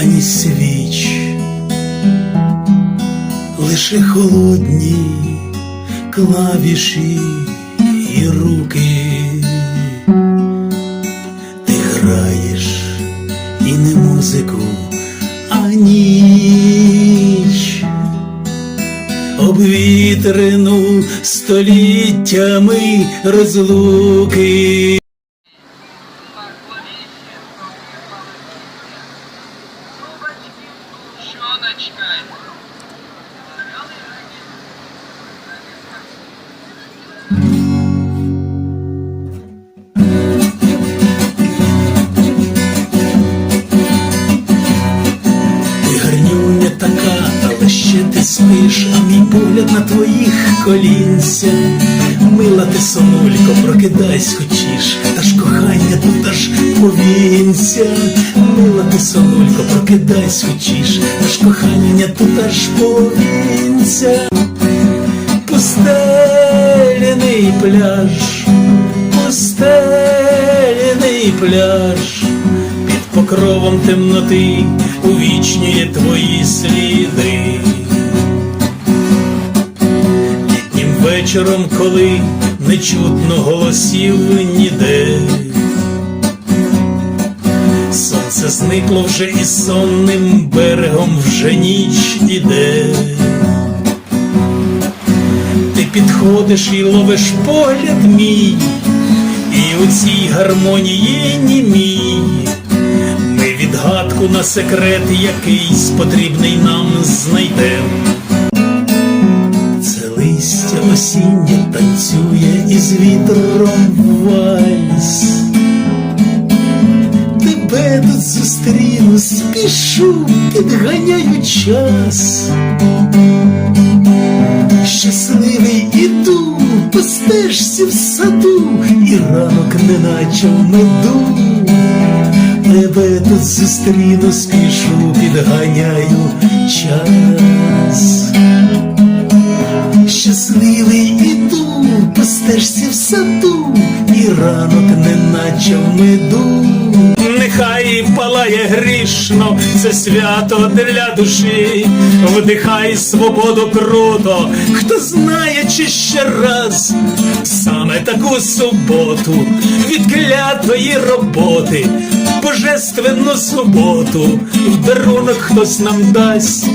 ані свіч, лише холодні клавіші і руки. Ти граєш і не музику, а ніч, обвітрену століттями розлуки. Ще ти спиш, а мій погляд на твоїх колінця. Мила ти сонулько, прокидайсь хочеш, та ж кохання тут аж повінця. Мила ти сонулько, прокидайсь хочеш, та ж кохання тут аж повінця. Пустеляний пляж, пустеляний пляж, під покровом темноти увічнює твої сліди. Вечором, коли не чутно голосів ніде. Сонце зникло вже і сонним берегом вже ніч іде. Ти підходиш і ловиш погляд мій, і у цій гармонії німій. Ми відгадку на секрет якийсь потрібний нам знайдем. Осіннє танцює із вітром вальс. Тебе тут зустріну, спішу, підганяю час. Щасливий іду, по стежці в саду, і ранок неначе в меду. Тебе тут зустріну, спішу, підганяю час. Неначе в меду. Нехай палає грішно, це свято для душі, вдихай свободу круто, хто знає, чи ще раз саме таку суботу від клятої роботи, божественну суботу, в дарунок хтось нам дасть.